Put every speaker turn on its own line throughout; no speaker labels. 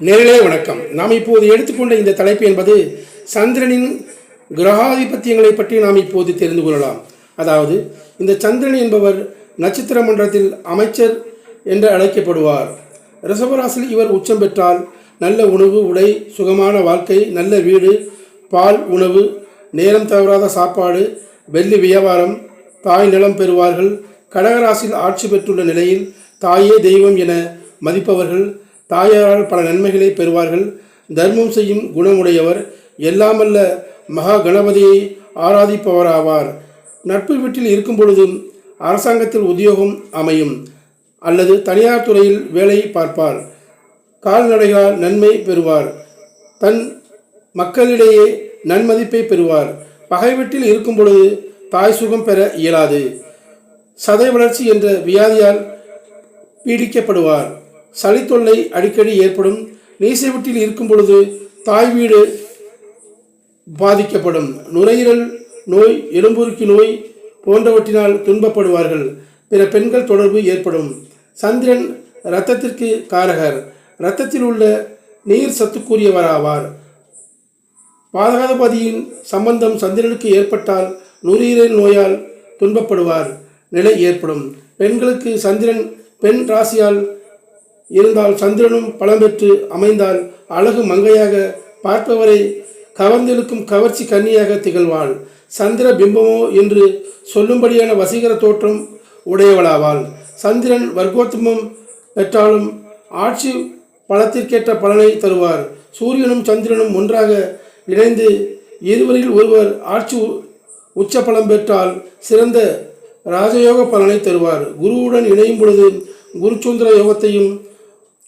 நேரிலே வணக்கம். நாம் இப்போது எடுத்துக்கொண்ட இந்த தலைப்பு என்பது சந்திரனின் கிரகாதிபத்தியங்களை பற்றி நாம் இப்போது தெரிந்து கொள்ளலாம். அதாவது இந்த சந்திரன் என்பவர் நட்சத்திர மன்றத்தில் அமைச்சர் என்று அழைக்கப்படுவார். ரிசவராசில் இவர் உச்சம் பெற்றால் நல்ல உணவு உடை சுகமான வாழ்க்கை நல்ல வீடு பால் உணவு நேரம் தவறாத சாப்பாடு வெள்ளி வியாபாரம் தாய் நிலம் பெறுவார்கள் கடகராசில் ஆட்சி பெற்றுள்ள நிலையில் தாயே தெய்வம் என மதிப்பவர்கள் தாயாரால் பல நன்மைகளை பெறுவார்கள். தர்மம் செய்யும் குணமுடையவர் எல்லாமல்ல மகா கணபதியை ஆராதிப்பவராவார். நட்பு வீட்டில் இருக்கும் பொழுதும் அரசாங்கத்தில் உத்தியோகம் அமையும் அல்லது தனியார் துறையில் வேலை பார்ப்பார். கால்நடைகளால் நன்மை பெறுவார். தன் மக்களிடையே நன்மதிப்பை பெறுவார். பகை வீட்டில் இருக்கும் பொழுது தாய் சுகம் பெற இயலாது. சதை வளர்ச்சி என்ற வியாதியால் பீடிக்கப்படுவார். சளி தொல்லை அடிக்கடி ஏற்படும். நீசை வீட்டில் இருக்கும் பொழுது தாய் வீடு பாதிக்கப்படும். நுரையீரல் நோய் எலும்புருக்கி நோய் போன்றவற்றினால் துன்பப்படுவார்கள். பிற பெண்கள் தொடர்பு ஏற்படும். சந்திரன் இரத்தத்திற்கு காரகர். இரத்தத்தில் உள்ள நீர் சத்துக்குரியவராவார். பாதகாதிபதியின் சம்பந்தம் சந்திரனுக்கு ஏற்பட்டால் நுரையீரல் நோயால் துன்பப்படுவார். நிலை ஏற்படும். பெண்களுக்கு சந்திரன் பெண் ராசியால் இருந்தால் சந்திரனும் பலம் பெற்று அமைந்தால் அழகு மங்கையாக பார்ப்பவரை கவர்ந்திருக்கும் கவர்ச்சி கன்னியாக திகழ்வாள். சந்திர பிம்பமோ என்று சொல்லும்படியான வசீகர தோற்றம் உடையவளாவாள். சந்திரன் வர்க்கோத்தமம் பெற்றாலும் ஆட்சி பலத்திற்கேற்ற பலனை தருவார். சூரியனும் சந்திரனும் ஒன்றாக இணைந்து இருவரில் ஒருவர் ஆட்சி உச்ச பலம் பெற்றால் சிறந்த ராஜயோக பலனை தருவார். குருவுடன் இணையும் பொழுது குருச்சுந்திர யோகத்தையும்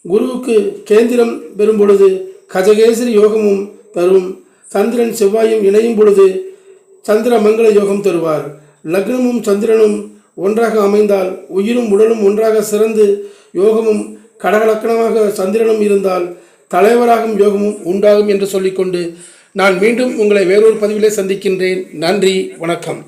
குருவுக்கு கேந்திரம் பெறும் பொழுது கஜகேசரி யோகமும் தரும். சந்திரன் செவ்வாயும் இணையும் பொழுது சந்திர மங்கள யோகம் தருவார். லக்னமும் சந்திரனும் ஒன்றாக அமைந்தால் உயிரும் உடலும் ஒன்றாக சிறந்து யோகமும் கடகலக்கணமாக சந்திரனும் இருந்தால் தலைவராகும் யோகமும் உண்டாகும் என்று சொல்லிக்கொண்டு நான் மீண்டும் உங்களை வேறொரு பதிவிலே சந்திக்கின்றேன். நன்றி வணக்கம்.